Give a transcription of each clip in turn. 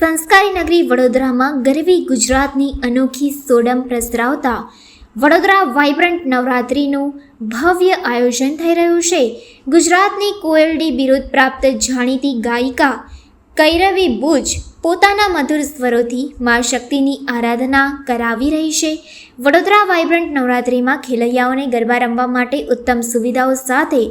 સંસ્કારી નગરી વડોદરામાં ગરવી ગુજરાતની અનોખી સોડમ પ્રસરાવતા વડોદરા વાઇબ્રન્ટ નવરાત્રિનું ભવ્ય આયોજન થઈ રહ્યું છે. ગુજરાતની કોયલડી બિરુદ પ્રાપ્ત જાણીતી ગાયિકા કૈરવી બુજ પોતાના મધુર સ્વરોથી મા શક્તિની આરાધના કરાવી રહી છે. વડોદરા વાઇબ્રન્ટ નવરાત્રિમાં ખેલૈયાઓને ગરબા રમવા માટે ઉત્તમ સુવિધાઓ સાથે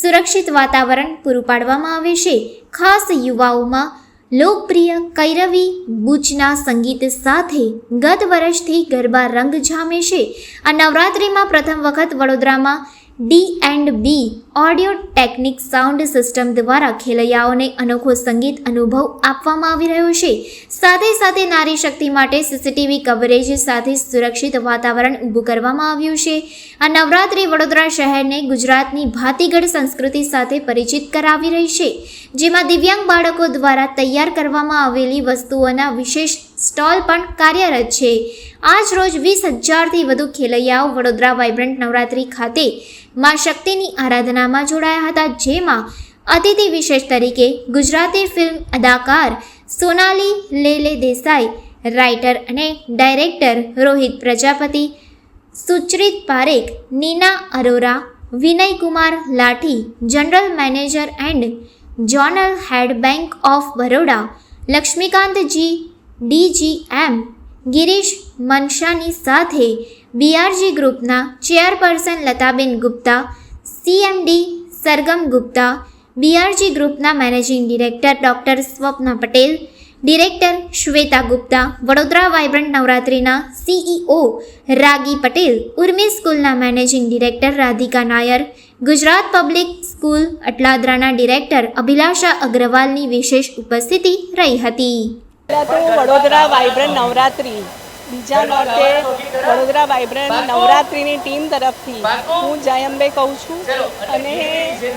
સુરક્ષિત વાતાવરણ પૂરું પાડવામાં આવે છે. ખાસ યુવાઓમાં લોકપ્રિય કૈરવી બુચના સંગીત સાથે ગત વર્ષથી ગરબા રંગ જામે છે. આ નવરાત્રિમાં પ્રથમ વખત વડોદરામાં D and B audio technique sound system દ્વારા ખેલૈયાઓને અનોખો સંગીત અનુભવ આપવામાં આવી રહ્યો છે. સાથે સાથે નારી શક્તિ માટે સીસીટીવી કવરેજ સાથે સુરક્ષિત વાતાવરણ ઊભું કરવામાં આવ્યું છે. આ નવરાત્રિ વડોદરા શહેરને ગુજરાતની ભાતીગઢ સંસ્કૃતિ સાથે પરિચિત કરાવી રહી છે. જેમાં દિવ્યાંગ બાળકો દ્વારા તૈયાર કરવામાં આવેલી વસ્તુઓના વિશેષ સ્ટોલ પણ કાર્યરત છે. આજ રોજ વીસ હજારથી વધુ ખેલૈયાઓ વડોદરા વાઇબ્રન્ટ નવરાત્રિ ખાતે મા શક્તિની આરાધનામાં જોડાયા હતા, જેમાં અતિથિ વિશેષ તરીકે ગુજરાતી ફિલ્મ અદાકાર સોનાલી લેલે દેસાઈ, રાઇટર અને director Rohit Prajapati, Sucharit Parekh Nina Arora, Vinay Kumar Lathi, general manager and zonal head bank of Baroda, લક્ષ્મીકાંતજી, DGM, Girish Manshani સાથે બીઆરજી ગ્રુપના chairperson Lataben Gupta, CMD Sargam Gupta BRG ગ્રુપના managing director doctor Swapna Patel, director Shweta Gupta, Vadodara vibrant નવરાત્રિના CEO Ragi Patel, Urmi સ્કૂલના managing director Radhika Nair, Gujarat public school અટલાદરાના director અભિલાષા અગ્રવાલની વિશેષ ઉપસ્થિતિ રહી હતી. વડોદરા વાઇબ્રન્ટ નવરાત્રિ. બીજા નોરતે વડોદરા વાઇબ્રન્ટ નવરાત્રિની ટીમ તરફથી હું જયંબે કહું છું અને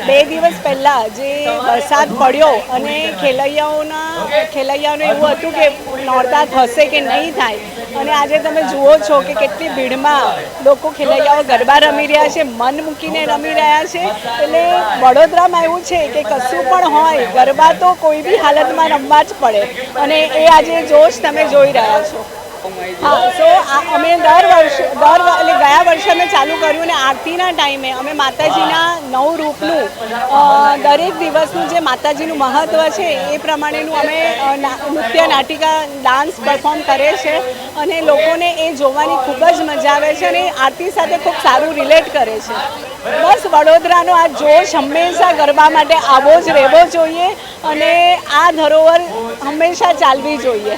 બે દિવસ પહેલાં જે વરસાદ પડ્યો અને ખેલૈયાઓના ખેલૈયાઓને એવું હતું કે નોરતા થશે કે નહીં થાય. અને આજે તમે જુઓ છો કે કેટલી ભીડમાં લોકો ખેલૈયાઓ ગરબા રમી રહ્યા છે મન મૂકીને રમી રહ્યા છે. એટલે વડોદરામાં એવું છે કે કશું પણ હોય ગરબા તો કોઈ બી હાલતમાં રમવા જ પડે. અને એ આજે જોશ તમે જોઈ રહ્યા છો. હા સો અમે દર વર્ષે, દર એટલે ગયા વર્ષે અમે ચાલુ કર્યું ને આરતીના ટાઈમે અમે માતાજીના નવ રૂપનું દરેક દિવસનું જે માતાજીનું મહત્ત્વ છે એ પ્રમાણેનું અમે નૃત્ય નાટિકા ડાન્સ પરફોર્મ કરે છે અને લોકોને એ જોવાની ખૂબ જ મજા આવે છે અને આરતી સાથે ખૂબ સારું રિલેટ કરે છે. બસ વડોદરાનો આ જોશ હંમેશા ગરબા માટે આવો જ રહેવો જોઈએ અને આ ધરોહર હંમેશા ચાલવી જોઈએ.